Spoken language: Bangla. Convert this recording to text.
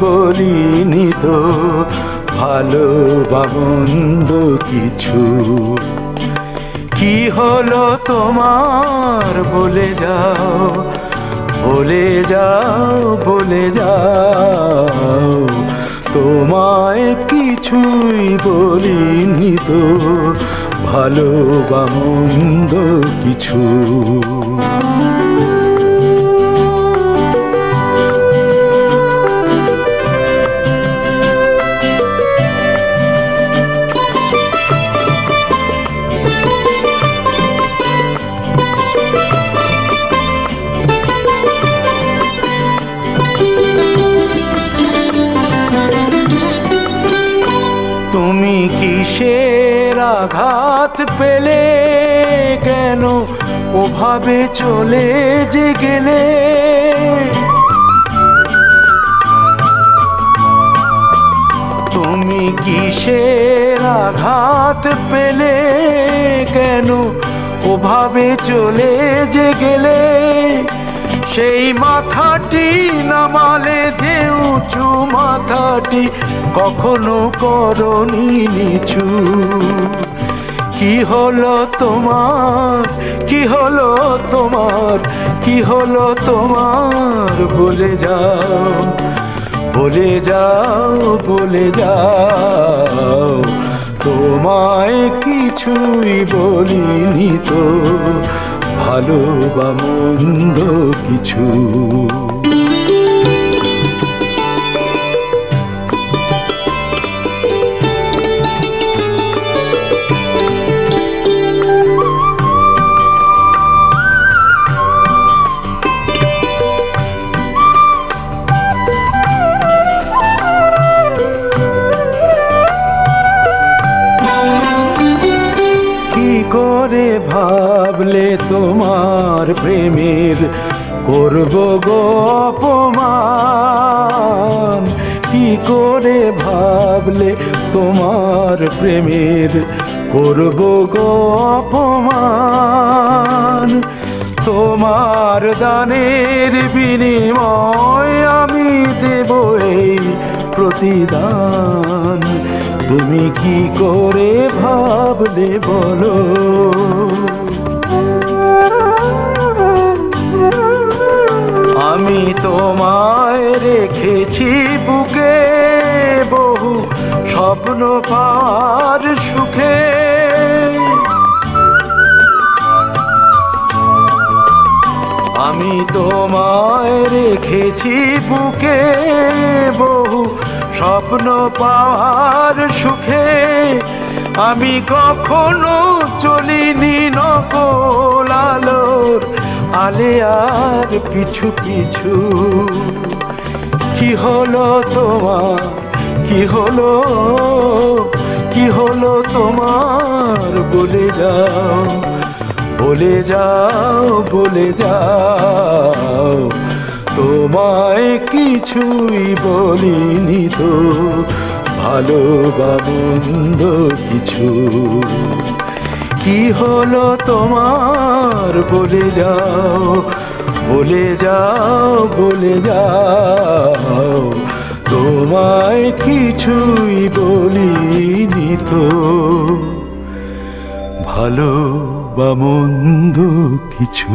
বলিনি তো। ভালো বা মন্দ কিছু। কি হলো তোমার? বলে যাও বলে যাও বলে যাও। তোমায় কিছুই বলিনি তো। ভালো বা কিছু। কিসের আঘাত পেলে কেন? ওভাবে চলে যে গেলে? তুমি কিসের আঘাত পেলে কেন? ওভাবে চলে যে গেলে? সেই মাথাটি নামালে যে উঁচু মাথাটি কখনো করনি নিচু। কি হলো তোমার? কি হলো তোমার? কি হলো তোমার? বলে যাও বলে যাও বলে যাও। তোমায় কিছুই বলিনি তো। ভালো বা মন্দ কিছু। করে ভাবলে তোমার প্রেমের করব গো অপমান? কি করে ভাবলে তোমার প্রেমের করব গো অপমান? তোমার দানের বিনিময় আমি দেব এই প্রতিদান। তুমি কি করে ভাবলে বলো? আমি তোমায় রেখেছি বুকে বহু স্বপ্ন পার সুখে। আমি তোমায় রেখেছি বুকে বহু স্বপ্ন পাওয়ার সুখে আমি কখনো চলিনি নকল আলোর আলে আর পিছু পিছু। কি হলো তোমার? কি হলো? কি হলো তোমার? বলে যাও বলে যাও বলে যাও। তোমায় কিছুই বলিনি তো। ভালো বা মন্দ কিছু। কি হলো তোমার? বলে যাও বলে যাও বলে যাও। তোমায় কিছুই বলিনি তো। ভালো বা মন্দ কিছু।